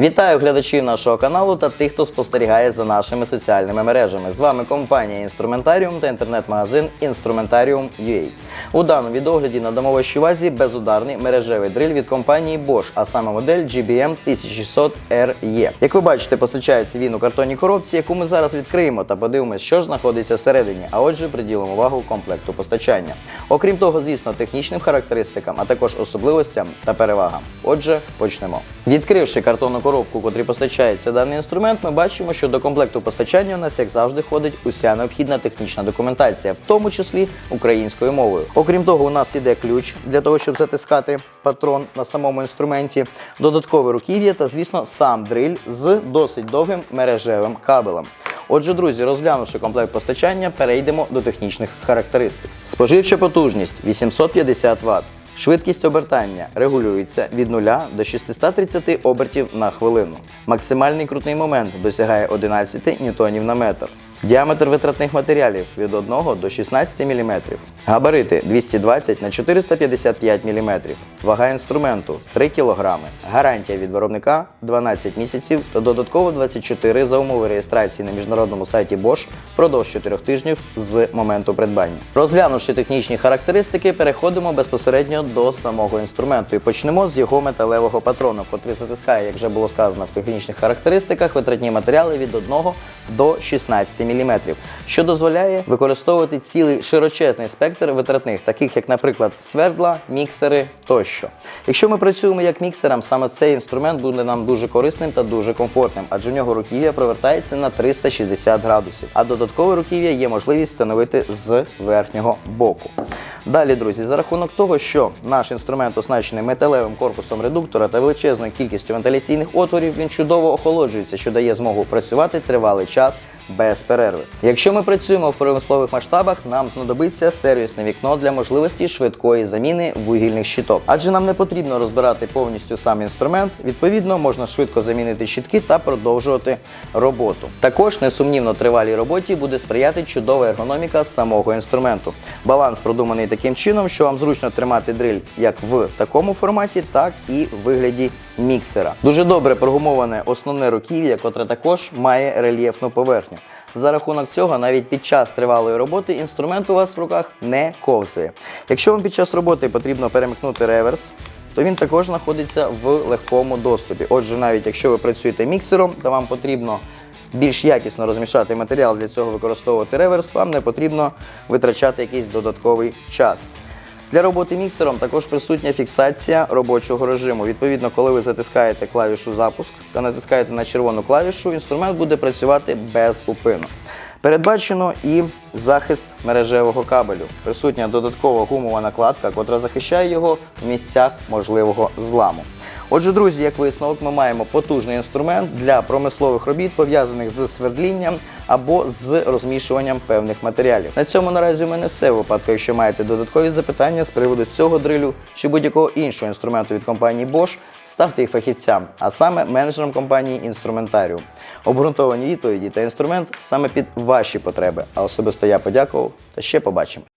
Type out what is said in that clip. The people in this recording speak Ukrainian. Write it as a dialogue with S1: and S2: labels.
S1: Вітаю глядачів нашого каналу та тих, хто спостерігає за нашими соціальними мережами. З вами компанія Інструментаріум та інтернет-магазин Instrumentarium.ua. У даному відогляді на домовищій вазі безударний мережевий дриль від компанії Bosch, а саме модель GBM 1600RE. Як ви бачите, постачається він у картонній коробці, яку ми зараз відкриємо та подивимося, що ж знаходиться всередині. А отже, приділимо увагу комплекту постачання. Окрім того, звісно, технічним характеристикам, а також особливостям та перевагам. Отже, почнемо. Відкривши картонну коробку, котрі постачається даний інструмент, ми бачимо, що до комплекту постачання у нас, як завжди, входить уся необхідна технічна документація, в тому числі українською мовою. Окрім того, у нас іде ключ для того, щоб затискати патрон на самому інструменті, додаткове руків'я та, звісно, сам дриль з досить довгим мережевим кабелем. Отже, друзі, розглянувши комплект постачання, перейдемо до технічних характеристик. Споживча потужність 850 Вт. Швидкість обертання регулюється від 0 до 630 обертів на хвилину. Максимальний крутний момент досягає 11 ньютонів на метр. Діаметр витратних матеріалів від 1 до 16 мм. Габарити 220 на 455 мм. Вага інструменту 3 кг. Гарантія від виробника 12 місяців та додатково 24 за умови реєстрації на міжнародному сайті Bosch впродовж 4 тижнів з моменту придбання. Розглянувши технічні характеристики, переходимо безпосередньо до самого інструменту і почнемо з його металевого патрону, котрий затискає, як вже було сказано в технічних характеристиках, витратні матеріали від 1 до 16 мм, що дозволяє використовувати цілий широчезний спектр витратних, таких як, наприклад, свердла, міксери тощо. Якщо ми працюємо як міксером, саме цей інструмент буде нам дуже корисним та дуже комфортним, адже в нього руків'я провертається на 360 градусів, а додаткове руків'я є можливість встановити з верхнього боку. Далі, друзі, за рахунок того, що наш інструмент оснащений металевим корпусом редуктора та величезною кількістю вентиляційних отворів, він чудово охолоджується, що дає змогу працювати тривалий час без перерви. Якщо ми працюємо в промислових масштабах, нам знадобиться сервісне вікно для можливості швидкої заміни вугільних щиток, адже нам не потрібно розбирати повністю сам інструмент. Відповідно, можна швидко замінити щитки та продовжувати роботу. Також несумнівно тривалій роботі буде сприяти чудова ергономіка самого інструменту. Баланс продуманий таким чином, що вам зручно тримати дриль як в такому форматі, так і в вигляді міксера. Дуже добре прогумоване основне руків'я, котре також має рельєфну поверхню. За рахунок цього, навіть під час тривалої роботи інструмент у вас в руках не ковзає. Якщо вам під час роботи потрібно перемикнути реверс, то він також знаходиться в легкому доступі. Отже, навіть якщо ви працюєте міксером, то вам потрібно більш якісно розмішати матеріал, для цього використовувати реверс, вам не потрібно витрачати якийсь додатковий час. Для роботи міксером також присутня фіксація робочого режиму. Відповідно, коли ви затискаєте клавішу запуск та натискаєте на червону клавішу, інструмент буде працювати без упину. Передбачено і захист мережевого кабелю. Присутня додаткова гумова накладка, котра захищає його в місцях можливого зламу. Отже, друзі, як висновок, ми маємо потужний інструмент для промислових робіт, пов'язаних з свердлінням або з розмішуванням певних матеріалів. На цьому наразі у мене все. В випадку, якщо маєте додаткові запитання з приводу цього дрилю чи будь-якого іншого інструменту від компанії Bosch, ставте їх фахівцям, а саме менеджерам компанії Інструментаріум. Обґрунтовані відповіді та інструмент саме під ваші потреби. А особисто я подякував та ще побачимось.